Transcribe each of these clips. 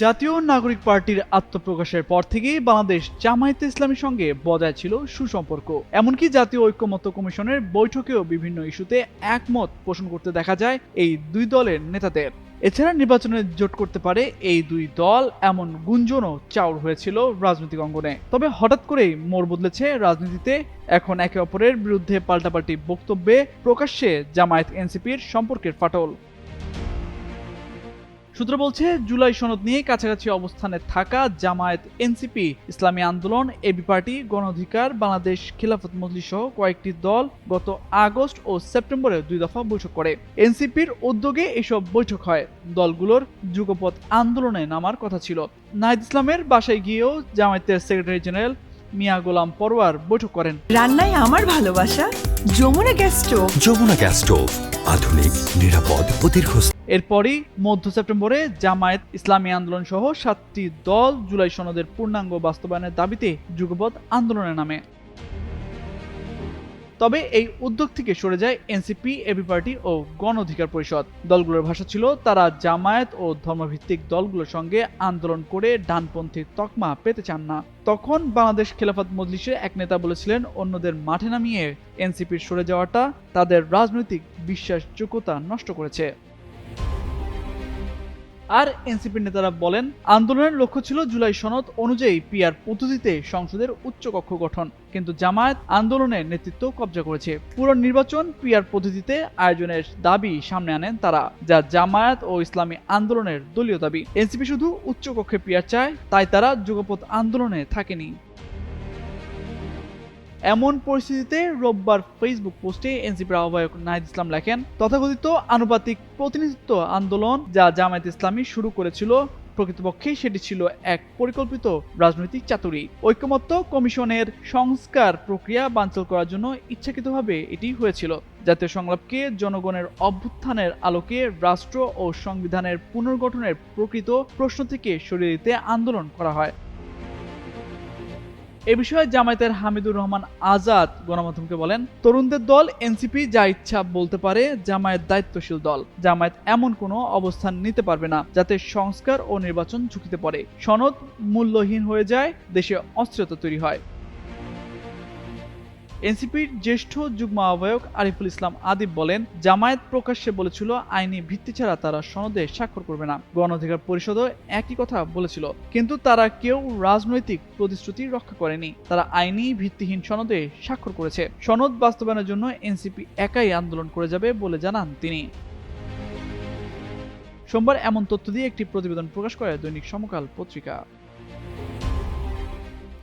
জাতীয় নাগরিক পার্টির আত্মপ্রকাশের পর থেকেই বাংলাদেশ জামায়াতে ইসলামীর সঙ্গে বজায় ছিল সুসম্পর্ক। এমনকি জাতীয় ঐক্যমত্য কমিশনের বৈঠকেও বিভিন্ন ইস্যুতে একমত পোষণ করতে দেখা যায় এই দুই দলের নেতাদের। এছাড়া নির্বাচনে জোট করতে পারে এই দুই দল, এমন গুঞ্জনও চাউর হয়েছিল রাজনৈতিক অঙ্গনে। তবে হঠাৎ করেই মোড় বদলেছে রাজনীতিতে। এখন একে অপরের বিরুদ্ধে পাল্টাপাল্টি বক্তব্যে প্রকাশ্যে জামায়াত এনসিপির সম্পর্কের ফাটল। সূত্র বলছে জুলাই সনদ নিয়ে কাছাকাছি অবস্থানে থাকা জামায়াত এনসিপি ইসলামী আন্দোলন এবি পার্টি গণ অধিকার বাংলাদেশ খিলাফত মজলিস সহ কয়েকটি দল গত আগস্ট ও সেপ্টেম্বরে দুই দফা বৈঠক করে। এনসিপির উদ্যোগে এসব বৈঠক হয়। দলগুলোর যুগপথ আন্দোলনে নামার কথা ছিল। নাহিদ ইসলামের বাসায় গিয়েও জামায়াতের সেক্রেটারি জেনারেল মিয়া গোলাম পরোয়ার বৈঠক করেন। রান্নায় আমার ভালোবাসা Jamuna gas stove. Jamuna gas stove আধুনিক নিরাপদ ও দীর্ঘস্থায়ী। এরপরই মধ্য সেপ্টেম্বরে জামায়াত ইসলামী আন্দোলন সহ সাতটি দল জুলাই সনদের পূর্ণাঙ্গ বাস্তবায়নের দাবিতে যুগপৎ আন্দোলনে নামে। তবে এই উদ্যোগ থেকে সরে যায় এনসিপি, এবি পার্টি ও গণ অধিকার পরিষদ। দলগুলোর ভাষা ছিল তারা জামায়াত ও ধর্মভিত্তিক দলগুলোর সঙ্গে আন্দোলন করে ডানপন্থী তকমা পেতে চান না। তখন বাংলাদেশ খেলাফত মজলিসের এক নেতা বলেছিলেন, অন্যদের মাঠে নামিয়ে এনসিপির সরে যাওয়াটা তাদের রাজনৈতিক বিশ্বাসযোগ্যতা নষ্ট করেছে। আর এনসিপির নেতারা বলেন, আন্দোলনের লক্ষ্য ছিল জুলাই সনদ অনুযায়ী পিয়ার পদ্ধতিতে সংসদের উচ্চকক্ষ গঠন। কিন্তু জামায়াত আন্দোলনের নেতৃত্ব কবজা করেছে। পুরো নির্বাচন পিয়ার পদ্ধতিতে আয়োজনের দাবি সামনে আনেন তারা, যা জামায়াত ও ইসলামী আন্দোলনের দলীয় দাবি। এনসিপি শুধু উচ্চকক্ষে পিয়ার চায়, তাই তারা যুগপথ আন্দোলনে থাকেনি। এমন পরিস্থিতিতে রোববার ফেসবুক পোস্টে এনসিপির আহ্বায়ক নাহিদ ইসলাম লেখেন, তথাকথিত আনুপাতিক প্রতিনিধিত্ব আন্দোলন যা জামায়াত ইসলামী শুরু করেছিল, প্রকৃতপক্ষে সেটি ছিল এক পরিকল্পিত রাজনৈতিক চাতুরি। ঐক্যমত্য কমিশনের সংস্কার প্রক্রিয়া বানচাল করার জন্য ইচ্ছাকৃতভাবে এটি হয়েছিল। জাতীয় সংলাপকে জনগণের অভ্যুত্থানের আলোকে রাষ্ট্র ও সংবিধানের পুনর্গঠনের প্রকৃত প্রশ্ন থেকে সরিয়ে দিতে আন্দোলন করা হয়। এ বিষয়ে জামায়াতের হামিদুর রহমান আজাদ গণমাধ্যমকে বলেন, তরুণদের দল, এনসিপি যা ইচ্ছা বলতে পারে, জামায়াত দায়িত্বশীল দল। জামায়াত এমন কোনো অবস্থান নিতে পারবে না, যাতে সংস্কার ও নির্বাচন ঝুঁকিতে পড়ে। সনদ মূল্যহীন হয়ে যায়, দেশে অস্থিরতা তৈরি হয়। এনসিপির জ্যেষ্ঠ যুগ্ম আহ্বায়ক আরিফুল ইসলাম আদিব বলেন, জামায়াত প্রকাশ্যে বলেছিল, আইনি ভিত্তি ছাড়া তারা সনদে স্বাক্ষর করবে না। গণ অধিকার পরিষদও একই কথা বলেছিল, কিন্তু তারা কেউ রাজনৈতিক প্রতিশ্রুতি রক্ষা করেনি। তারা আইনি ভিত্তিহীন সনদে স্বাক্ষর করেছে। সনদ বাস্তবায়নের জন্য এনসিপি একাই আন্দোলন করে যাবে বলে জানান তিনি। সোমবার এমন তথ্য দিয়ে একটি প্রতিবেদন প্রকাশ করে দৈনিক সমকাল পত্রিকা।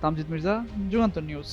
তামজিদ মির্জা, যুগান্তর নিউজ।